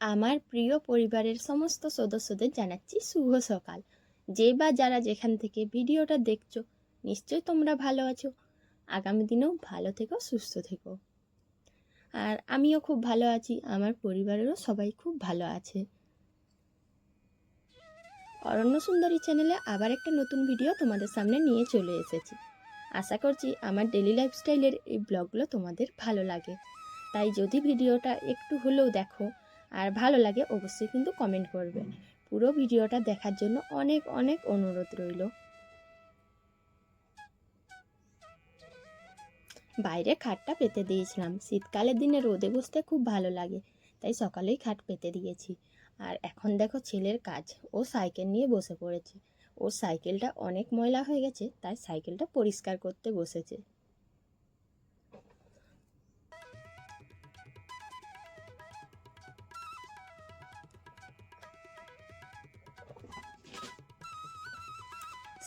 আমার প্রিয় পরিবারের সমস্ত সদস্যদের জানাচ্ছি শুভ সকাল। যে বা যারা যেখান থেকে ভিডিওটা দেখছ, নিশ্চয়ই তোমরা ভালো আছো। আগামী দিনেও ভালো থেকো, সুস্থ থেকো। আর আমিও খুব ভালো আছি, আমার পরিবারেরও সবাই খুব ভালো আছে। অরণ্য সুন্দরী চ্যানেলে আবার একটা নতুন ভিডিও তোমাদের সামনে নিয়ে চলে এসেছি। আশা করছি আমার ডেলি লাইফস্টাইলের এই ব্লগগুলো তোমাদের ভালো লাগে। তাই যদি ভিডিওটা একটু হলেও দেখো আর ভালো লাগে অবশ্যই কিন্তু কমেন্ট করবে। পুরো ভিডিওটা দেখার জন্য অনেক অনেক অনুরোধ রইল। বাইরে খাটটা পেতে দিয়েছিলাম। শীতকালের দিনে রোদে বসতে খুব ভালো লাগে, তাই সকালেই খাট পেতে দিয়েছি। আর এখন দেখো ছেলের কাজ, ও সাইকেল নিয়ে বসে পড়েছে। ওর সাইকেলটা অনেক ময়লা হয়ে গেছে, তাই সাইকেলটা পরিষ্কার করতে বসেছে।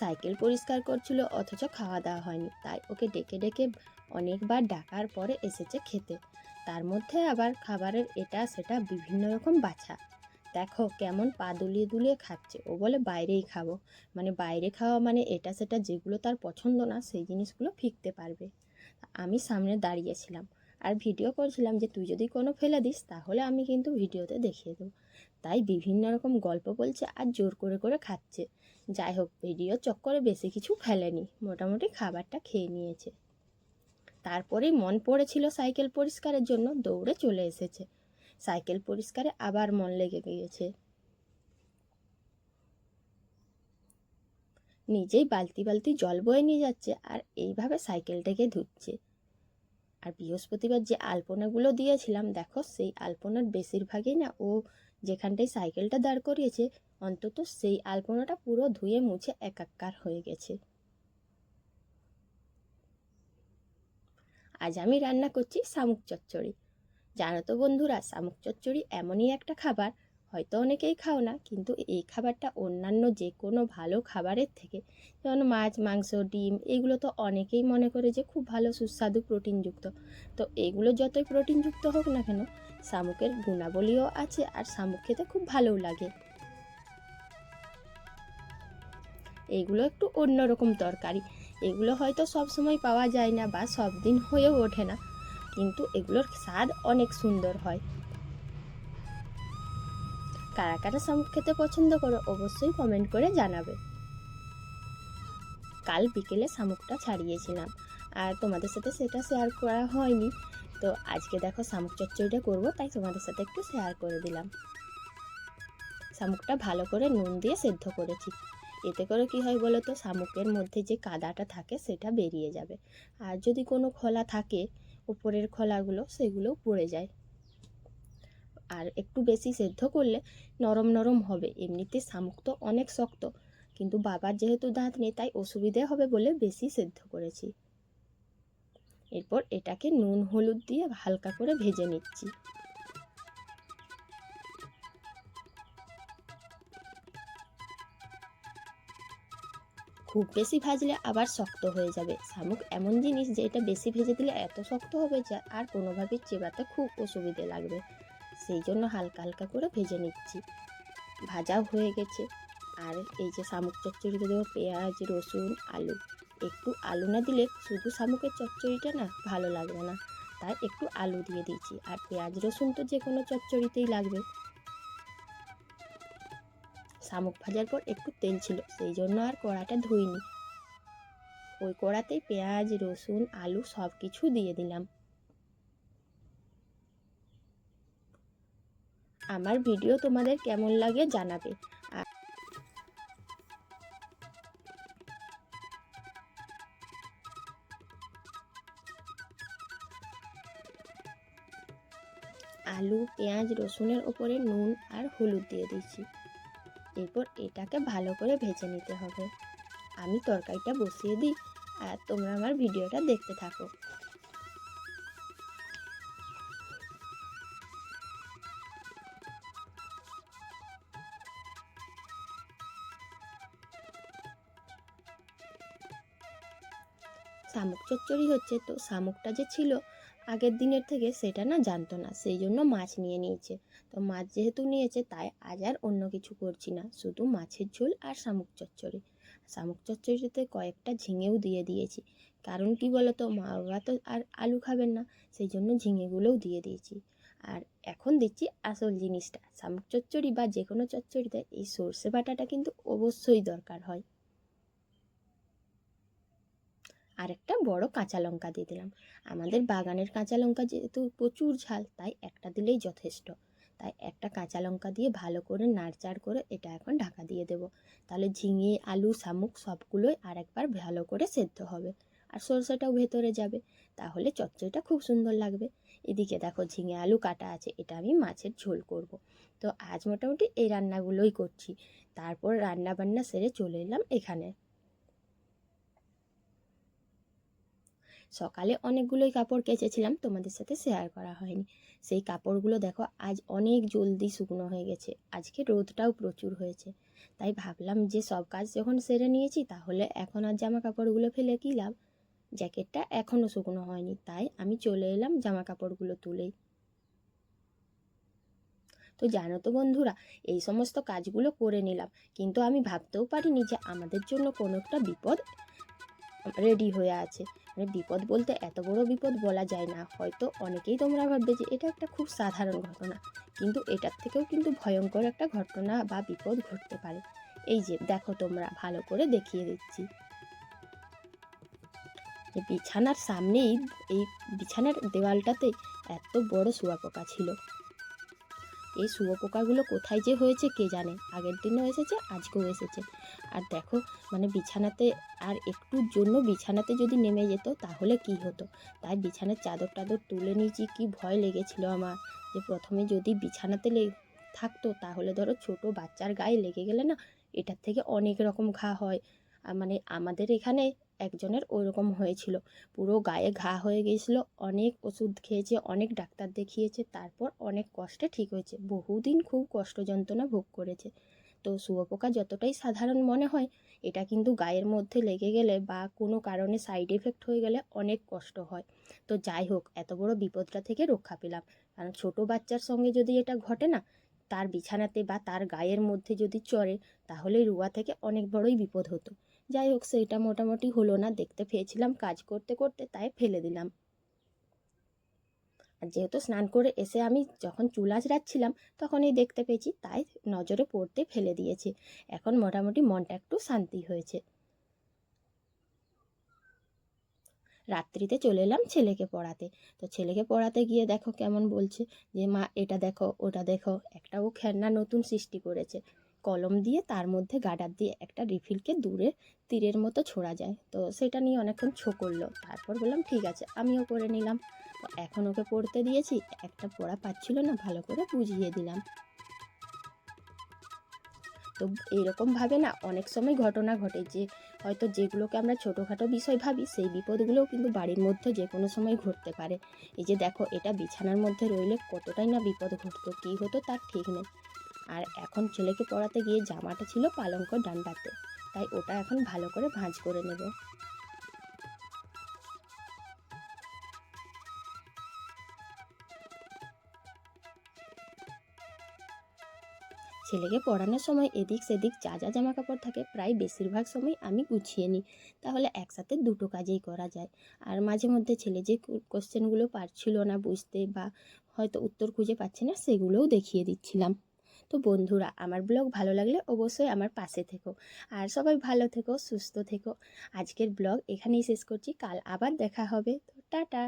সাইকেল পরিষ্কার করছিল, অথচ খাওয়া দাওয়া হয়নি। তাই ওকে ডেকে ডেকে অনেকবার ডাকার পরে এসেছে খেতে। তার মধ্যে আবার খাবারের এটা সেটা বিভিন্ন রকম বাছা। দেখো কেমন পা দুলিয়ে দুলিয়ে খাচ্ছে। ও বলে, বাইরেই খাব। মানে বাইরে খাওয়া মানে এটা সেটা যেগুলো তার পছন্দ না, সেই জিনিসগুলো ফিকতে পারবে। আমি সামনে দাঁড়িয়েছিলাম আর ভিডিও করছিলাম যে, তুই যদি কোনো ফেলে দিস, তাহলে আমি কিন্তু ভিডিওতে দেখিয়ে দেবো। তাই বিভিন্ন রকম গল্প বলছে আর জোর করে করে খাচ্ছে। যাই হোক ভিডিও চক্করে বেশি কিছু ফেলেনি মোটামুটি খাবারটা খেয়ে নিয়েছে। তারপরেই মন পড়েছিল সাইকেল পরিষ্কারের জন্য দৌড়ে চলে এসেছে। সাইকেল পরিষ্কারে আবার মন লেগে গিয়েছে। নিজেই বালতি বালতি জল বয়ে নিয়ে যাচ্ছে আর এইভাবে সাইকেলটাকে ধুচ্ছে। আর বৃহস্পতিবার যে আলপনাগুলো দিয়েছিলাম, দেখো সেই আলপনার বেশিরভাগই না ও যেখানটায় সাইকেলটা দাঁড় করিয়েছে, অন্তত সেই আলপনাটা পুরো ধুয়ে মুছে একাকার হয়ে গেছে। আজ আমি রান্না করছি শামুক চচ্চড়ি। জানো তো বন্ধুরা, শামুক চচ্চড়ি এমনই একটা খাবার হয়তো অনেকেই খাও না, কিন্তু এই খাবারটা অন্যান্য যে কোনো ভালো খাবারের থেকে, যেমন মাছ, মাংস, ডিম, এগুলো তো অনেকেই মনে করে যে খুব ভালো সুস্বাদু প্রোটিনযুক্ত। তো এগুলো যতই প্রোটিনযুক্ত হোক না কেন, শামুকের গুণাবলীও আছে আর শামুক খেতে খুব ভালোও লাগে। এগুলো একটু অন্যরকম তরকারি, এগুলো হয়তো সব সময় পাওয়া যায় না বা সব দিন হয়েও ওঠে না, কিন্তু এগুলোর স্বাদ অনেক সুন্দর হয়। কারা কারা শামুক খেতে পছন্দ করো অবশ্যই কমেন্ট করে জানাবে। কাল বিকেলে শামুকটা ছাড়িয়েছিলাম, আর তোমাদের সাথে সেটা শেয়ার করা হয়নি। তো আজকে দেখো শামুক চচ্চড়িটা করব, তাই তোমাদের সাথে একটু শেয়ার করে দিলাম। শামুকটা ভালো করে নুন দিয়ে সেদ্ধ করেছি। এতে করে কি হয় বলো তো, শামুকের মধ্যে যে কাদাটা থাকে সেটা বেরিয়ে যাবে। আর যদি কোনো খোলা থাকে, উপরের খোলাগুলো সেগুলো পড়ে যায়। আর একটু বেশি সেদ্ধ করলে নরম নরম হবে। এমনিতে শামুক তো অনেক শক্ত। কিন্তু বাবার যেহেতু দাঁত নেই, তাই অসুবিধে হবে বলে বেশি সেদ্ধ করেছি। এরপর এটাকে নুন, হলুদ দিয়ে হালকা করে ভেজে নিচ্ছি। খুব বেশি ভাজলে আবার শক্ত হয়ে যাবে। শামুক এমন জিনিস যে এটা বেশি ভেজে দিলে এত শক্ত হবে যে আর কোনোভাবে চেবাতে খুব অসুবিধে লাগবে। সেই জন্য হালকা হালকা করে ভেজে নিচ্ছি। ভাজাও হয়ে গেছে। আর এই যে শামুক চচ্চড়িতে দেবো পেঁয়াজ, রসুন, আলু। একটু আলু না দিলে শুধু শামুকের চচ্চড়িটা না ভালো লাগবে না। তাই একটু আলু দিয়ে দিয়েছি। আর পেঁয়াজ, রসুন তো যে কোনো চচ্চড়িতেই লাগবে। শামুক ভাজার পর একটু তেল ছিল, সেই জন্য আর কড়াটা ধুইনি। ওই কড়াতেই পেঁয়াজ, রসুন, আলু সব কিছু দিয়ে দিলাম। আমার ভিডিও তোমাদের কেমন লাগে জানাবে। আলু, পেঁয়াজ, রসুনের ওপরে নুন আর হলুদ দিয়ে দিচ্ছি। এরপর এটাকে ভালো করে ভেজে নিতে হবে। আমি তরকারিটা বসিয়ে দিই আর তোমরা আমার ভিডিওটা দেখতে থাকো। শামুক চচ্চড়ি হচ্ছে। তো শামুকটা যে ছিল, আগের দিনের থেকে সেটা না জানতো না, সেই জন্য মাছ নিয়ে নিয়েছে। তো মাছ যেহেতু নিয়েছে, তাই আজ আর অন্য কিছু করছি না, শুধু মাছের ঝোল আর শামুক চচ্চড়ি। শামুক চচ্চড়িতে কয়েকটা ঝিঙেও দিয়ে দিয়েছি। কারণ কি বলতো, মা বাবা তো আর আলু খাবেন না, সেই জন্য ঝিঙেগুলোও দিয়ে দিয়েছি। আর এখন দিচ্ছি আসল জিনিসটা। শামুক চচ্চড়ি বা যে কোনো চচ্চড়িতে এই সর্ষে বাটাটা কিন্তু অবশ্যই দরকার হয়। আর একটা বড় কাঁচা লঙ্কা দিয়ে দিলাম। আমাদের বাগানের কাঁচা লঙ্কা যেহেতু প্রচুর ঝাল, তাই একটা দিলেই যথেষ্ট। তাই একটা কাঁচা লঙ্কা দিয়ে ভালো করে নাড়চাড় করে এটা এখন ঢাকা দিয়ে দেবো। তাহলে ঝিঙে, আলু, শামুক সবগুলোই আর একবার ভালো করে সেদ্ধ হবে আর সরষেটাও ভেতরে যাবে। তাহলে চচ্চড়িটা খুব সুন্দর লাগবে। এদিকে দেখো ঝিঙে, আলু কাটা আছে, এটা আমি মাছের ঝোল করব। তো আজ মোটামুটি এই রান্নাগুলোই করছি। তারপর রান্না বান্না সেরে চলে এলাম এখানে। সকালে অনেকগুলোই কাপড় কেচেছিলাম, তোমাদের সাথে শেয়ার করা হয়নি। সেই কাপড়গুলো দেখো, আজ অনেক জলদি শুকনো হয়ে গেছে, আজকে রোদটাও প্রচুর হয়েছে। তাই ভাবলাম যে সব কাজ যখন সেরে নিয়েছি, তাহলে এখন আর জামা কাপড়গুলো ফেলে কী লাভ? জ্যাকেটটা এখনও শুকনো হয়নি, তাই আমি চলে এলাম জামা কাপড়গুলো তুলেই। তো জানো তো বন্ধুরা, এই সমস্ত কাজগুলো করে নিলাম, কিন্তু আমি ভাবতেও পারিনি যে আমাদের জন্য কোনো একটা বিপদ রেডি হয়ে আছে। মানে বিপদ বলতে এত বড় বিপদ বলা যায় না। হয়তো অনেকেই তোমরা ভাববে যে এটা একটা খুব সাধারণ ঘটনা। কিন্তু এটার থেকেও কিন্তু ভয়ঙ্কর একটা ঘটনা বা বিপদ ঘটতে পারে। এই যে দেখো তোমরা, ভালো করে দেখিয়ে দিচ্ছি। বিছানার সামনেই এই বিছানার দেওয়ালটাতে এত বড় শুয়াপোকা ছিল। এই শুয়োপোকাগুলো কোথায় যে হয়েছে কে জানে? আগের দিনও এসেছে, আজকেও এসেছে। আর দেখো মানে বিছানাতে আর একটুর জন্য বিছানাতে যদি নেমে যেত, তাহলে কি হতো? তাই বিছানার চাদর টাদর তুলে নিয়েছি, কি ভয় লেগেছিল আমার। যে প্রথমে যদি বিছানাতে লে, থাকতো, তাহলে ধরো ছোট বাচ্চার গায়ে লেগে গেলে না, এটার থেকে অনেক রকম ঘা হয়। মানে আমাদের এখানে একজনের ওরকম হয়েছিল। পুরো গায়ে ঘা হয়ে গিয়েছিল অনেক ওষুধ খেয়েছে, অনেক ডাক্তার দেখিয়েছে, তারপর অনেক কষ্টে ঠিক হয়েছে। বহুদিন খুব কষ্ট যন্ত্রণা ভোগ করেছে। তো শুয়োপোকা যতটাই সাধারণ মনে হয়, এটা কিন্তু গায়ের মধ্যে লেগে গেলে বা কোনো কারণে সাইড এফেক্ট হয়ে গেলে অনেক কষ্ট হয়। তো যাই হোক, এত বড় বিপদটা থেকে রক্ষা পেলাম। কারণ ছোট বাচ্চার সঙ্গে যদি এটা ঘটে না, তার বিছানাতে বা তার গায়ের মধ্যে যদি চড়ে, তাহলে রুয়া থেকে অনেক বড়ই বিপদ হতো। যাই হোক, সেইটা মোটামুটি হলো না। দেখতে পেয়েছিলাম কাজ করতে করতে, তাই ফেলে দিলাম। আর যেহেতু স্নান করে এসে আমি যখন চুল আঁচড়াচ্ছিলাম, তখনই দেখতে পেয়েছি, তাই নজরে পড়তে ফেলে দিয়েছি। এখন মোটামুটি মনটা একটু শান্তি হয়েছে। রাত্রিতে চলে এলাম ছেলেকে পড়াতে। তো ছেলেকে পড়াতে গিয়ে দেখো কেমন বলছে যে, মা, এটা দেখো, ওটা দেখো একটা ও খেলনা নতুন সৃষ্টি করেছে। কলম দিয়ে তার মধ্যে গাডার দিয়ে একটা রিফিলকে দূরে তীরের মতো ছোড়া যায়। তো সেটা নিয়ে অনেকক্ষণ ছো করল। তারপর বললাম, ঠিক আছে, আমিও করে নিলাম। তো এখন ওকে পড়তে দিয়েছি। একটা পড়া পাচ্ছিল না, ভালো করে বুঝিয়ে দিলাম। তো এইরকমভাবে না অনেক সময় ঘটনা ঘটে যে, হয়তো যেগুলোকে আমরা ছোটোখাটো বিষয় ভাবি, সেই বিপদগুলোও কিন্তু বাড়ির মধ্যে যে কোনো সময় ঘটতে পারে। এই যে দেখো, এটা বিছানার মধ্যে রইলে কতটাই না বিপদ ঘটতো, কী হতো তার ঠিক নেই। আর এখন ছেলেকে পড়াতে গিয়ে জামাটা ছিল পালঙ্ক ডান্ডাতে, তাই ওটা এখন ভালো করে ভাঁজ করে নেব। ছেলেকে পড়ানোর সময় এদিক সেদিক যা যা জামা কাপড় থাকে প্রায় বেশিরভাগ সময় আমি গুছিয়ে নিই, তাহলে একসাথে দুটো কাজেই করা যায়। আর মাঝে মধ্যে ছেলে যে কোশ্চেনগুলো পারছিল না বুঝতে বা হয়তো উত্তর খুঁজে পাচ্ছে না, সেগুলোও দেখিয়ে দিচ্ছিলাম। তো বন্ধুরা, আমার ব্লগ ভালো লাগলে অবশ্যই আমার পাশে থেকো। আর সবাই ভালো থেকো, সুস্থ থেকো। আজকের ব্লগ এখানেই শেষ করছি। কাল আবার দেখা হবে। তো টাটা!